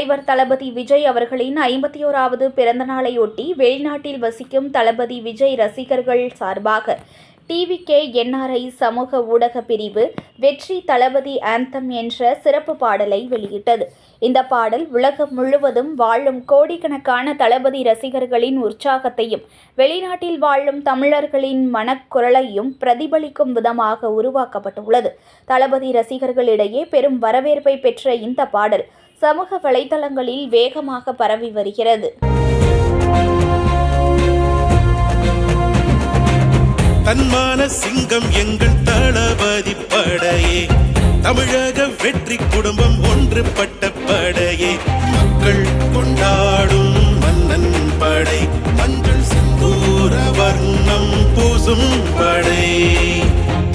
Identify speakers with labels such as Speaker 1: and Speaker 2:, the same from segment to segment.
Speaker 1: தலைவர் தளபதி விஜய் அவர்களின் ஐம்பத்தி ஓராவது பிறந்த நாளையொட்டி வெளிநாட்டில் வசிக்கும் தளபதி விஜய் ரசிகர்கள் சார்பாக டிவிகே என்ஆர்ஐ சமூக ஊடக பிரிவு வெற்றி தளபதி ஆந்தம் என்ற சிறப்பு பாடலை வெளியிட்டது. இந்த பாடல் உலகம் முழுவதும் வாழும் கோடிக்கணக்கான தளபதி ரசிகர்களின் உற்சாகத்தையும் வெளிநாட்டில் வாழும் தமிழர்களின் மனக்குரலையும் பிரதிபலிக்கும் விதமாக உருவாக்கப்பட்டுள்ளது. தளபதி ரசிகர்களிடையே பெரும் வரவேற்பை பெற்ற இந்த பாடல் சமூக வலைதளங்களில் வேகமாக பரவி வருகிறது.
Speaker 2: தன்மான சிங்கம் எங்கள் தளபதி படையே. தமிழக வெற்றி குடும்பம் ஒன்றுபட்ட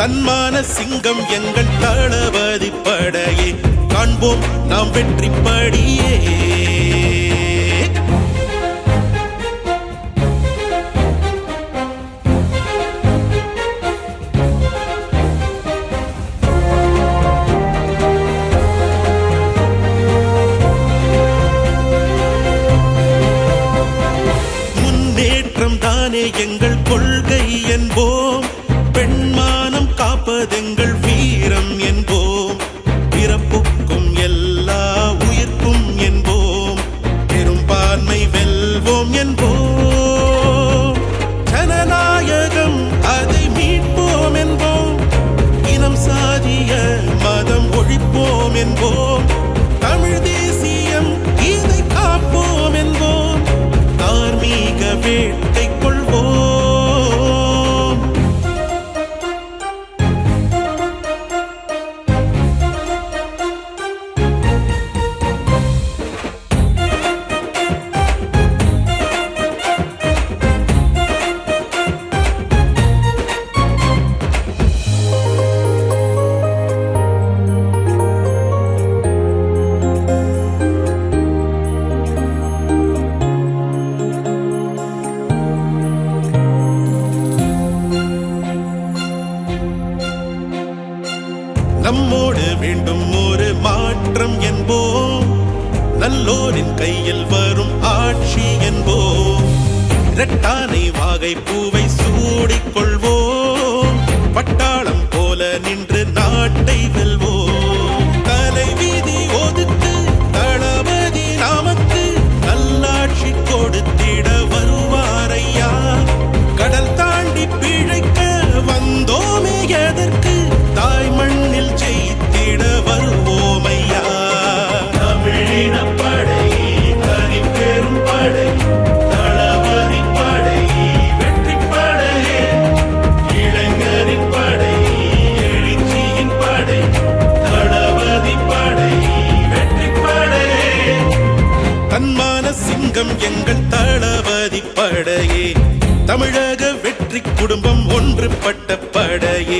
Speaker 2: தன்மான சிங்கம் எங்கள் தளபதி படையே. காண்போம் நாம் வெற்றி படியே முன்னேற்றம் தானே எங்கள் கொள்கை என்போ தார்மீக நம்மோடு வேண்டும் ஒரு மாற்றம் என்போம். நல்லோரின் கையில் வரும் ஆட்சி என்போம். இரட்டானை வாகை பூவை சூடிக் கொள்வோம். பட்டாளம் போல நின்று நாட்டை வெல்வோம். படையே தமிழக வெற்றி குடும்பம் ஒன்றுபட்ட படையே.